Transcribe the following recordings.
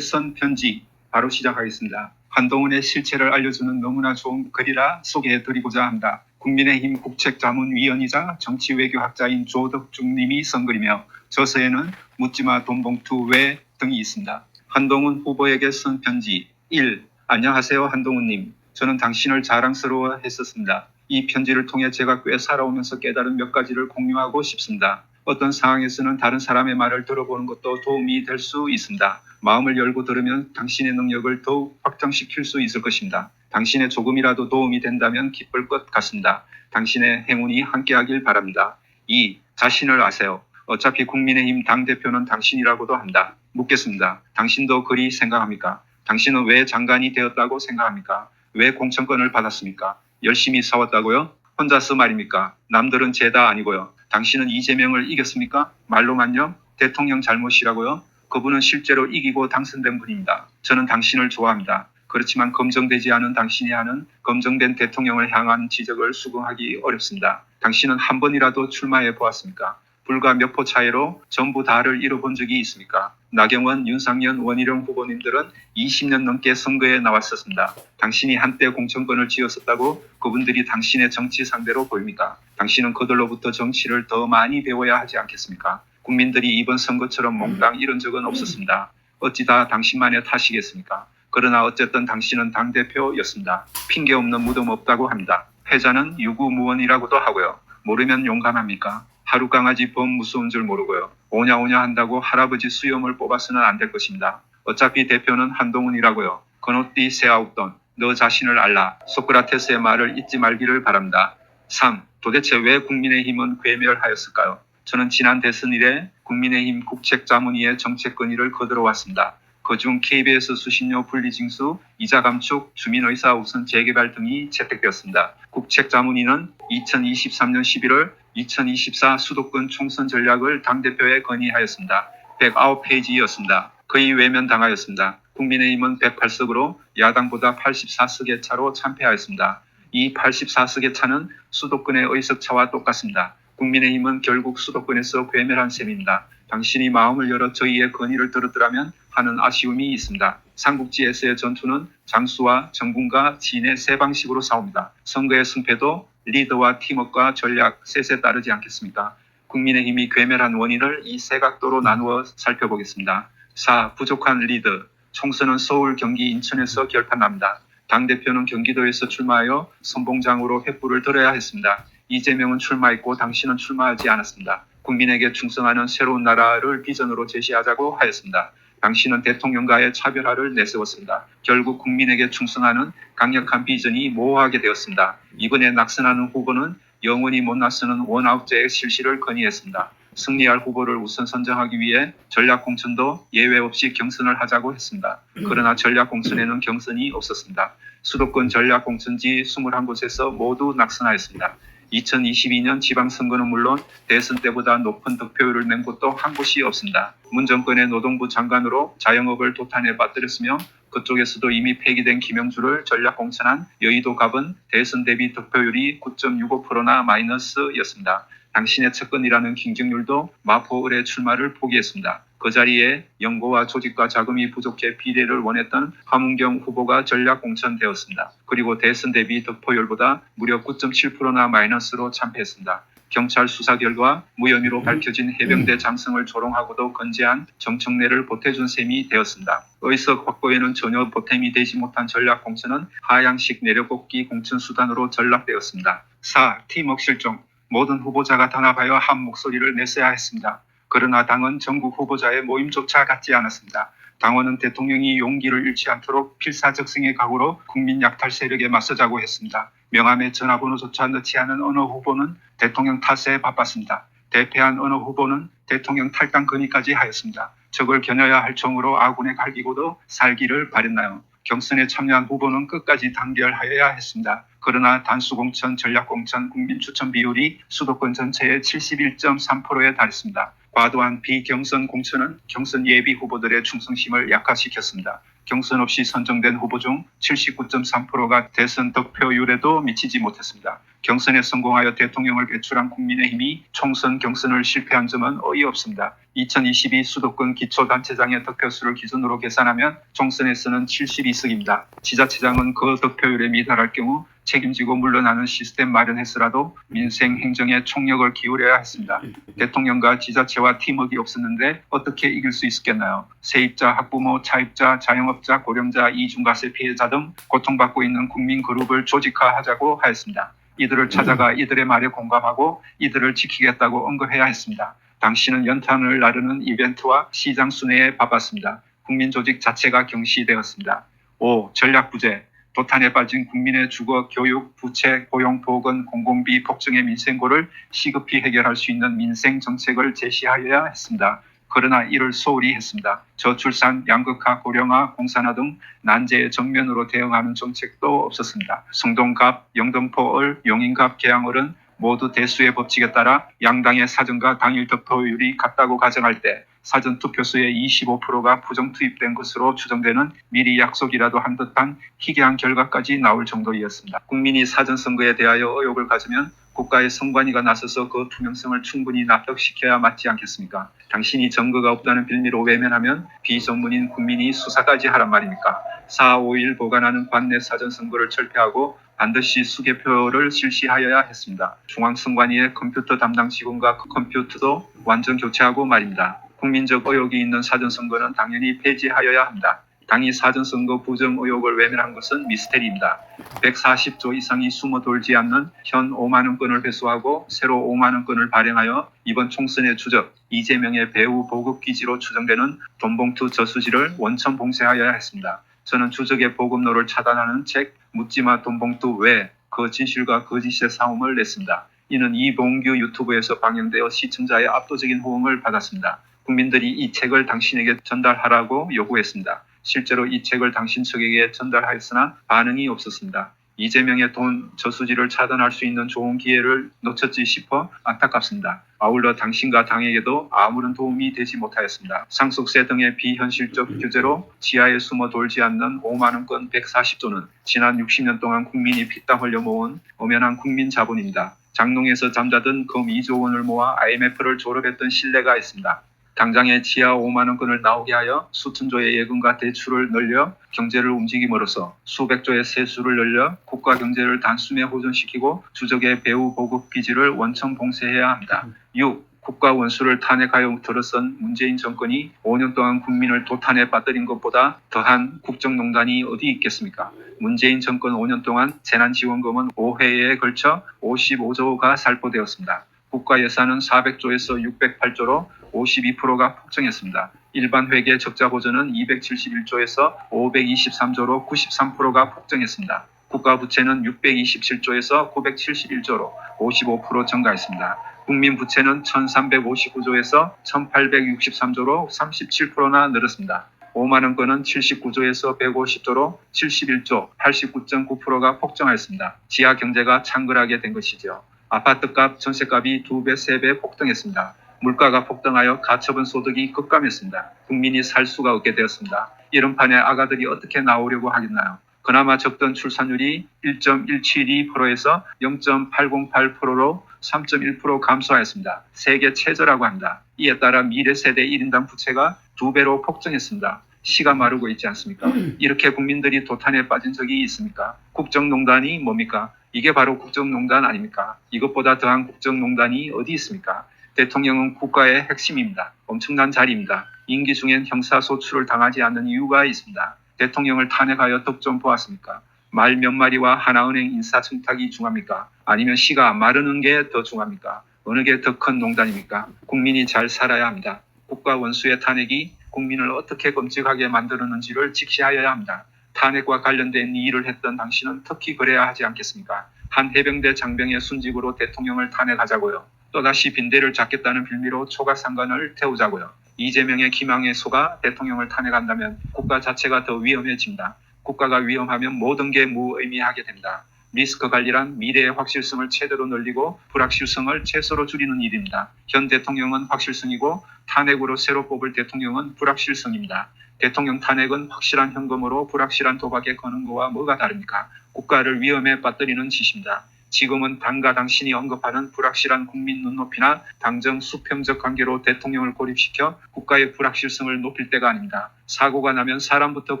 선 편지 바로 시작하겠습니다. 한동훈의 실체를 알려주는 너무나 좋은 글이라 소개해드리고자 합니다. 국민의힘 국책자문위원이자 정치외교학자인 조덕중 님이 쓴 글이며 저서에는 묻지마 돈봉투 외 등이 있습니다. 한동훈 후보에게 쓴 편지 1. 안녕하세요 한동훈님. 저는 당신을 자랑스러워 했었습니다. 이 편지를 통해 제가 꽤 살아오면서 깨달은 몇 가지를 공유하고 싶습니다. 어떤 상황에서는 다른 사람의 말을 들어보는 것도 도움이 될 수 있습니다. 마음을 열고 들으면 당신의 능력을 더욱 확장시킬 수 있을 것입니다. 당신의 조금이라도 도움이 된다면 기쁠 것 같습니다. 당신의 행운이 함께하길 바랍니다. 2. 자신을 아세요. 어차피 국민의힘 당대표는 당신이라고도 한다. 묻겠습니다. 당신도 그리 생각합니까? 당신은 왜 장관이 되었다고 생각합니까? 왜 공천권을 받았습니까? 열심히 싸웠다고요? 혼자서 말입니까? 남들은 죄다 아니고요. 당신은 이재명을 이겼습니까? 말로만요? 대통령 잘못이라고요? 그분은 실제로 이기고 당선된 분입니다. 저는 당신을 좋아합니다. 그렇지만 검증되지 않은 당신이 하는 검증된 대통령을 향한 지적을 수긍하기 어렵습니다. 당신은 한 번이라도 출마해 보았습니까? 불과 몇표 차이로 전부 다를 이뤄본 적이 있습니까? 나경원, 윤상현, 원희룡 후보님들은 20년 넘게 선거에 나왔었습니다. 당신이 한때 공천권을 쥐었었다고 그분들이 당신의 정치 상대로 보입니까? 당신은 그들로부터 정치를 더 많이 배워야 하지 않겠습니까? 국민들이 이번 선거처럼 몽땅 이런 적은 없었습니다. 어찌 다 당신만의 탓이겠습니까? 그러나 어쨌든 당신은 당대표였습니다. 핑계 없는 무덤 없다고 합니다. 패자는 유구무원이라고도 하고요. 모르면 용감합니까? 하루 강아지 범 무서운 줄 모르고요. 오냐오냐 한다고 할아버지 수염을 뽑아서는 안 될 것입니다. 어차피 대표는 한동훈이라고요. 건옷띠 새아웃돈 너 자신을 알라. 소크라테스의 말을 잊지 말기를 바랍니다. 3. 도대체 왜 국민의힘은 괴멸하였을까요? 저는 지난 대선 이래 국민의힘 국책자문위의 정책건의를 거들어왔습니다. 그중 KBS 수신료 분리징수, 이자 감축, 주민의사 우선 재개발 등이 채택되었습니다. 국책자문위는 2023년 11월 2024 수도권 총선 전략을 당대표에 건의하였습니다. 109페이지였습니다. 거의 외면당하였습니다. 국민의힘은 108석으로 야당보다 84석의 차로 참패하였습니다. 이 84석의 차는 수도권의 의석차와 똑같습니다. 국민의힘은 결국 수도권에서 괴멸한 셈입니다. 당신이 마음을 열어 저희의 건의를 들었더라면 하는 아쉬움이 있습니다. 삼국지에서의 전투는 장수와 정군과 진의 세 방식으로 싸웁니다. 선거의 승패도 리더와 팀워크와 전략 셋에 따르지 않겠습니까? 국민의힘이 괴멸한 원인을 이 세 각도로 나누어 살펴보겠습니다. 4. 부족한 리더. 총선은 서울, 경기, 인천에서 결판납니다. 당대표는 경기도에서 출마하여 선봉장으로 횃불을 들어야 했습니다. 이재명은 출마했고 당신은 출마하지 않았습니다. 국민에게 충성하는 새로운 나라를 비전으로 제시하자고 하였습니다. 당신은 대통령과의 차별화를 내세웠습니다. 결국 국민에게 충성하는 강력한 비전이 모호하게 되었습니다. 이번에 낙선하는 후보는 영원히 못 나서는 원아웃제의 실시를 건의했습니다. 승리할 후보를 우선 선정하기 위해 전략공천도 예외 없이 경선을 하자고 했습니다. 그러나 전략공천에는 경선이 없었습니다. 수도권 전략공천지 21곳에서 모두 낙선하였습니다. 2022년 지방선거는 물론 대선 때보다 높은 득표율을 낸 곳도 한 곳이 없습니다. 문 정권의 노동부 장관으로 자영업을 도탄에 빠뜨렸으며 그쪽에서도 이미 폐기된 김영주를 전략 공천한 여의도 갑은 대선 대비 득표율이 9.65%나 마이너스였습니다. 당신의 측근이라는 김경률도 마포을의 출마를 포기했습니다. 그 자리에 연고와 조직과 자금이 부족해 비례를 원했던 함은경 후보가 전략 공천되었습니다. 그리고 대선 대비 득표율보다 무려 9.7%나 마이너스로 참패했습니다. 경찰 수사 결과 무혐의로 밝혀진 해병대 장성을 조롱하고도 건재한 정청래를 보태준 셈이 되었습니다. 의석 확보에는 전혀 보탬이 되지 못한 전략 공천은 하향식 내려뽑기 공천 수단으로 전락되었습니다. 4. 팀웍 실종. 모든 후보자가 단합하여 한 목소리를 냈어야 했습니다. 그러나 당은 전국 후보자의 모임조차 갖지 않았습니다. 당원은 대통령이 용기를 잃지 않도록 필사적승의 각오로 국민 약탈 세력에 맞서자고 했습니다. 명함에 전화번호조차 넣지 않은 어느 후보는 대통령 탓에 바빴습니다. 대패한 어느 후보는 대통령 탈당 건의까지 하였습니다. 적을 겨녀야 할 총으로 아군의 갈기고도 살기를 바랬나요? 경선에 참여한 후보는 끝까지 단결하여야 했습니다. 그러나 단수공천, 전략공천, 국민추천 비율이 수도권 전체의 71.3%에 달했습니다. 과도한 비경선 공천은 경선 예비 후보들의 충성심을 약화시켰습니다. 경선 없이 선정된 후보 중 79.3%가 대선 득표율에도 미치지 못했습니다. 경선에 성공하여 대통령을 배출한 국민의힘이 총선 경선을 실패한 점은 어이없습니다. 2022 수도권 기초단체장의 득표수를 기준으로 계산하면 총선에서는 72석입니다. 지자체장은 그 득표율에 미달할 경우 책임지고 물러나는 시스템 마련해서라도 민생 행정에 총력을 기울여야 했습니다. 대통령과 지자체와 팀워크가 없었는데 어떻게 이길 수 있었겠나요? 세입자, 학부모, 차입자, 자영업자, 고령자, 이중과세 피해자 등 고통받고 있는 국민 그룹을 조직화하자고 하였습니다. 이들을 찾아가 이들의 말에 공감하고 이들을 지키겠다고 언급해야 했습니다. 당시는 연탄을 나르는 이벤트와 시장 순회에 바빴습니다. 국민 조직 자체가 경시되었습니다. 5. 전략 부재. 도탄에 빠진 국민의 주거, 교육, 부채, 고용, 보건, 공공비, 복정의 민생고를 시급히 해결할 수 있는 민생 정책을 제시하여야 했습니다. 그러나 이를 소홀히 했습니다. 저출산, 양극화, 고령화, 공산화 등 난제의 정면으로 대응하는 정책도 없었습니다. 성동갑, 영등포을, 용인갑, 계양을은 모두 대수의 법칙에 따라 양당의 사전과 당일 득표율이 같다고 가정할 때 사전 투표수의 25%가 부정 투입된 것으로 추정되는 미리 약속이라도 한 듯한 희귀한 결과까지 나올 정도이었습니다. 국민이 사전 선거에 대하여 의혹을 가지면 국가의 선관위가 나서서 그 투명성을 충분히 납득시켜야 맞지 않겠습니까? 당신이 증거가 없다는 빌미로 외면하면 비전문인 국민이 수사까지 하란 말입니까? 4, 5일 보관하는 관내 사전 선거를 철폐하고 반드시 수개표를 실시하여야 했습니다. 중앙선관위의 컴퓨터 담당 직원과 그 컴퓨터도 완전 교체하고 말입니다. 국민적 의혹이 있는 사전선거는 당연히 폐지하여야 합니다. 당이 사전선거 부정 의혹을 외면한 것은 미스테리입니다. 140조 이상이 숨어 돌지 않는 현 5만원 건을 회수하고 새로 5만원 건을 발행하여 이번 총선의 주적 이재명의 배후 보급 기지로 추정되는 돈봉투 저수지를 원천 봉쇄하여야 했습니다. 저는 주적의 보급로를 차단하는 책 묻지마 돈봉투 외 그 진실과 거짓의 싸움을 냈습니다. 이는 이봉규 유튜브에서 방영되어 시청자의 압도적인 호응을 받았습니다. 국민들이 이 책을 당신에게 전달하라고 요구했습니다. 실제로 이 책을 당신 측에게 전달하였으나 반응이 없었습니다. 이재명의 돈 저수지를 차단할 수 있는 좋은 기회를 놓쳤지 싶어 안타깝습니다. 아울러 당신과 당에게도 아무런 도움이 되지 못하였습니다. 상속세 등의 비현실적 규제로 지하에 숨어 돌지 않는 5만원권 140조는 지난 60년 동안 국민이 피땀 흘려 모은 엄연한 국민 자본입니다. 장롱에서 잠자던 금 2조 원을 모아 IMF를 졸업했던 신뢰가 있습니다. 당장에 지하 5만원권을 나오게 하여 수천조의 예금과 대출을 늘려 경제를 움직임으로써 수백조의 세수를 늘려 국가 경제를 단숨에 호전시키고 주적의 배후 보급 기지를 원천 봉쇄해야 합니다. 6. 국가 원수를 탄핵하여 들어선 문재인 정권이 5년 동안 국민을 도탄에 빠뜨린 것보다 더한 국정농단이 어디 있겠습니까? 문재인 정권 5년 동안 재난지원금은 5회에 걸쳐 55조가 살포되었습니다. 국가 예산은 400조에서 608조로 52%가 폭증했습니다. 일반 회계 적자 보전은 271조에서 523조로 93%가 폭증했습니다. 국가 부채는 627조에서 971조로 55% 증가했습니다. 국민 부채는 1359조에서 1863조로 37%나 늘었습니다. 5만원 건은 79조에서 150조로 71조 89.9%가 폭증하였습니다. 지하 경제가 창궐하게 된 것이죠. 아파트값, 전세값이 2배, 3배 폭등했습니다. 물가가 폭등하여 가처분 소득이 급감했습니다. 국민이 살 수가 없게 되었습니다. 이런 판에 아가들이 어떻게 나오려고 하겠나요? 그나마 적던 출산율이 1.172%에서 0.808%로 3.1% 감소하였습니다. 세계 최저라고 합니다. 이에 따라 미래 세대 1인당 부채가 두 배로 폭증했습니다. 시가 마르고 있지 않습니까? 이렇게 국민들이 도탄에 빠진 적이 있습니까? 국정농단이 뭡니까? 이게 바로 국정농단 아닙니까? 이것보다 더한 국정농단이 어디 있습니까? 대통령은 국가의 핵심입니다. 엄청난 자리입니다. 임기 중엔 형사소출을 당하지 않는 이유가 있습니다. 대통령을 탄핵하여 덕 좀 보았습니까? 말 몇 마리와 하나은행 인사청탁이 중합니까? 아니면 시가 마르는 게 더 중합니까? 어느 게 더 큰 농단입니까? 국민이 잘 살아야 합니다. 국가 원수의 탄핵이 국민을 어떻게 끔찍하게 만들었는지를 직시하여야 합니다. 탄핵과 관련된 일을 했던 당신은 특히 그래야 하지 않겠습니까? 한 해병대 장병의 순직으로 대통령을 탄핵하자고요. 또다시 빈대를 잡겠다는 빌미로 초가상관을 태우자고요. 이재명의 기망에 속아 대통령을 탄핵한다면 국가 자체가 더 위험해집니다. 국가가 위험하면 모든 게 무의미하게 됩니다. 리스크 관리란 미래의 확실성을 최대로 늘리고 불확실성을 최소로 줄이는 일입니다. 현 대통령은 확실성이고 탄핵으로 새로 뽑을 대통령은 불확실성입니다. 대통령 탄핵은 확실한 현금으로 불확실한 도박에 거는 거와 뭐가 다릅니까? 국가를 위험에 빠뜨리는 짓입니다. 지금은 당과 당신이 언급하는 불확실한 국민 눈높이나 당정 수평적 관계로 대통령을 고립시켜 국가의 불확실성을 높일 때가 아닙니다. 사고가 나면 사람부터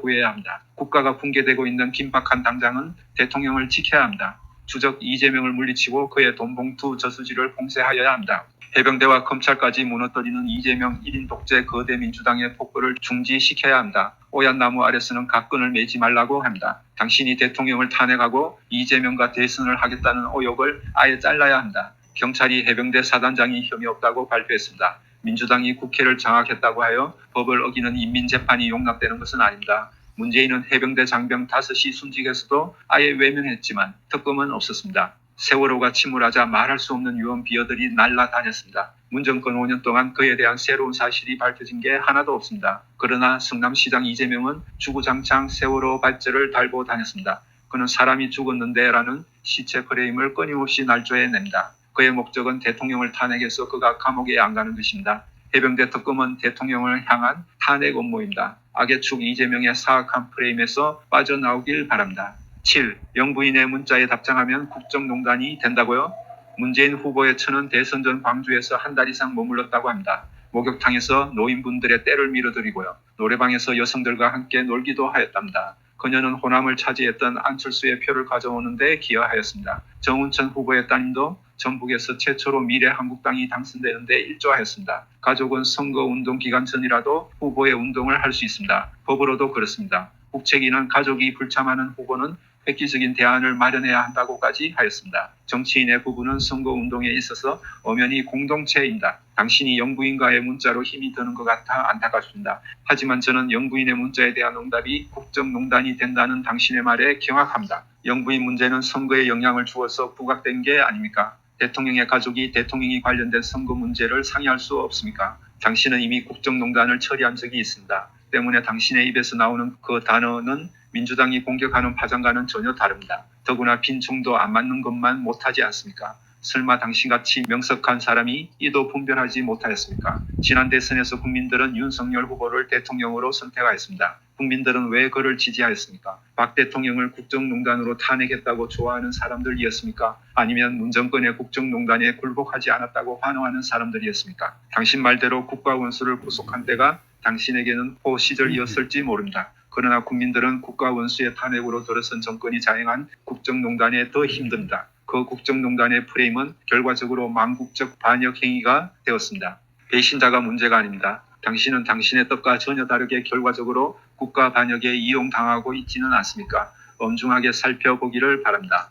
구해야 합니다. 국가가 붕괴되고 있는 긴박한 당장은 대통령을 지켜야 합니다. 주적 이재명을 물리치고 그의 돈봉투 저수지를 봉쇄하여야 합니다. 해병대와 검찰까지 무너뜨리는 이재명 1인 독재 거대 민주당의 폭거를 중지시켜야 합니다. 오얏 나무 아래서는 각근을 매지 말라고 합니다. 당신이 대통령을 탄핵하고 이재명과 대선을 하겠다는 의혹을 아예 잘라야 합니다. 경찰이 해병대 사단장이 혐의 없다고 발표했습니다. 민주당이 국회를 장악했다고 하여 법을 어기는 인민재판이 용납되는 것은 아닙니다. 문재인은 해병대 장병 5시 순직에서도 아예 외면했지만 특검은 없었습니다. 세월호가 침몰하자 말할 수 없는 유언 비어들이 날라다녔습니다. 문 정권 5년 동안 그에 대한 새로운 사실이 밝혀진 게 하나도 없습니다. 그러나 성남시장 이재명은 주구장창 세월호 발제를 달고 다녔습니다. 그는 사람이 죽었는데라는 시체 프레임을 끊임없이 날조해냅니다. 그의 목적은 대통령을 탄핵해서 그가 감옥에 안 가는 것입니다. 해병대 특검은 대통령을 향한 탄핵 업무입니다. 악의 축 이재명의 사악한 프레임에서 빠져나오길 바랍니다. 7. 영부인의 문자에 답장하면 국정농단이 된다고요? 문재인 후보의 처는 대선 전 광주에서 한 달 이상 머물렀다고 합니다. 목욕탕에서 노인분들의 때를 밀어드리고요. 노래방에서 여성들과 함께 놀기도 하였답니다. 그녀는 호남을 차지했던 안철수의 표를 가져오는 데 기여하였습니다. 정운천 후보의 따님도 전북에서 최초로 미래 한국당이 당선되는데 일조하였습니다. 가족은 선거운동 기간 전이라도 후보의 운동을 할 수 있습니다. 법으로도 그렇습니다. 국책위는 가족이 불참하는 후보는 획기적인 대안을 마련해야 한다고까지 하였습니다. 정치인의 부부는 선거운동에 있어서 엄연히 공동체입니다. 당신이 영부인과의 문자로 힘이 드는 것 같아 안타깝습니다. 하지만 저는 영부인의 문자에 대한 응답이 국정농단이 된다는 당신의 말에 경악합니다. 영부인 문제는 선거에 영향을 주어서 부각된 게 아닙니까? 대통령의 가족이 대통령이 관련된 선거 문제를 상의할 수 없습니까? 당신은 이미 국정농단을 처리한 적이 있습니다. 때문에 당신의 입에서 나오는 그 단어는 민주당이 공격하는 파장과는 전혀 다릅니다. 더구나 빈총도 안 맞는 것만 못하지 않습니까? 설마 당신같이 명석한 사람이 이도 분별하지 못하였습니까? 지난 대선에서 국민들은 윤석열 후보를 대통령으로 선택하였습니다. 국민들은 왜 그를 지지하였습니까? 박 대통령을 국정농단으로 탄핵했다고 좋아하는 사람들이었습니까? 아니면 문정권의 국정농단에 굴복하지 않았다고 환호하는 사람들이었습니까? 당신 말대로 국가 원수를 구속한 때가 당신에게는 호 시절이었을지 모릅니다. 그러나 국민들은 국가 원수의 탄핵으로 들어선 정권이 자행한 국정농단에 더 힘듭니다. 그 국정농단의 프레임은 결과적으로 망국적 반역 행위가 되었습니다. 배신자가 문제가 아닙니다. 당신은 당신의 뜻과 전혀 다르게 결과적으로 국가 반역에 이용당하고 있지는 않습니까? 엄중하게 살펴보기를 바랍니다.